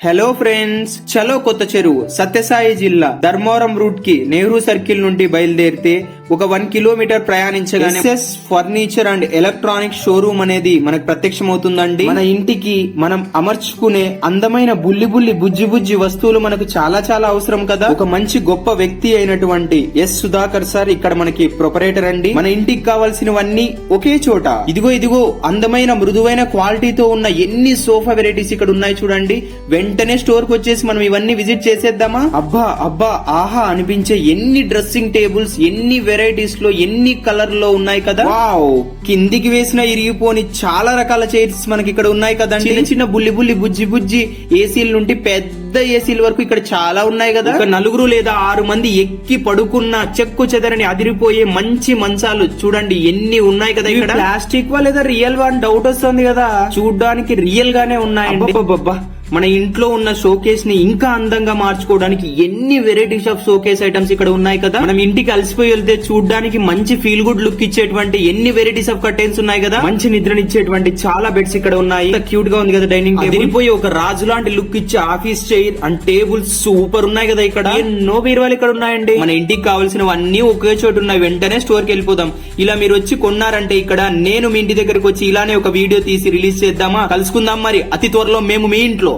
Hello friends చలో కొత్త చెరువు సత్యసాయి జిల్లా ధర్మవరం రూట్కి నెహ్రూ సర్కిల్ నుండి బయలుదేరితే ఒక one kilometre ప్రయాణించగానే SS furniture and electronic showroom అనేది మనకు ప్రత్యక్షమవుతుందండి. మన ఇంటికి మనం అమర్చుకునే అందమైన బుల్లి బుల్లి బుజ్జి బుజ్జి వస్తువులు మనకు చాలా చాలా అవసరం కదా. ఒక మంచి గొప్ప వ్యక్తి అయినటువంటి ఎస్ సుధాకర్ సార్ ఇక్కడ మనకి ప్రొపరేటర్ అండి. మన ఇంటికి కావాల్సినవన్నీ ఒకే చోట. ఇదిగో ఇదిగో అందమైన మృదువైన క్వాలిటీతో ఉన్న ఎన్ని సోఫా వెరైటీస్ ఇక్కడ ఉన్నాయి చూడండి. వెంటనే స్టోర్కి వచ్చేసి మనం ఇవన్నీ విజిట్ చేసేద్దామా? అబ్బా అబ్బా ఆహా అనిపించే ఎన్ని డ్రెస్సింగ్ టేబుల్స్ ఎన్ని వెరైటీస్లో ఎన్ని కలర్లో ఉన్నాయి కదా? కిందికి వేసిన ఇరిగిపోని చాలా రకాల చైర్స్ మనకి ఇక్కడ ఉన్నాయి కదండి. చిన్న చిన్న బుల్లి బుల్లి బుజ్జి బుజ్జి ఏసీల నుండి పెద్ద ఏసీల వరకు ఇక్కడ చాలా ఉన్నాయి కదా. ఒక నలుగురు లేదా ఆరు మంది ఎక్కి పడుకున్న చెక్కు చెదరని అదిరిపోయే మంచి మంచాలు చూడండి ఎన్ని ఉన్నాయి కదా ఇక్కడ? ప్లాస్టిక్ వా లేదా రియల్ వా అని డౌట్ వస్తుంది కదా? చూడ్డానికి రియల్ గానే అబ్బబ్బబ్బా. మన ఇంట్లో ఉన్న షోకేస్ని ఇంకా అందంగా మార్చుకోవడానికి ఎన్ని వెరైటీస్ ఆఫ్ షోకేస్ ఐటమ్స్ ఇక్కడ ఉన్నాయి కదా? మనం ఇంటికి అలసిపోయి వెళ్తే చూడడానికి మంచి ఫీల్ గుడ్ లుక్ ఇచ్చేటువంటి ఎన్ని వెరైటీస్ ఆఫ్ కర్టెన్స్ ఉన్నాయి కదా? మంచి నిద్రనిచ్చేటువంటి చాలా బెడ్స్ ఇక్కడ ఉన్నాయి. క్యూట్గా ఉంది కదా డైనింగ్ టేబుల్ అదిరిపోయి ఒక రాజు లాంటి లుక్ ఇచ్చే office chair and tables super ఉన్నాయి కదా ఇక్కడ. ఎన్నో బీరువాలు ఇక్కడ ఉన్నాయండి. మన ఇంటికి కావాల్సినవన్నీ ఒకే చోటు ఉన్నాయి. వెంటనే స్టోర్కి వెళ్ళిపోదాం. ఇలా మీరు వచ్చి కొన్నారంటే ఇక్కడ నేను మీ ఇంటి దగ్గరకు వచ్చి ఇలానే ఒక వీడియో తీసి రిలీజ్ చేద్దామా? కలుసుకుందాం మరి. అతి త్వరలో మేము మీ ఇంట్లో.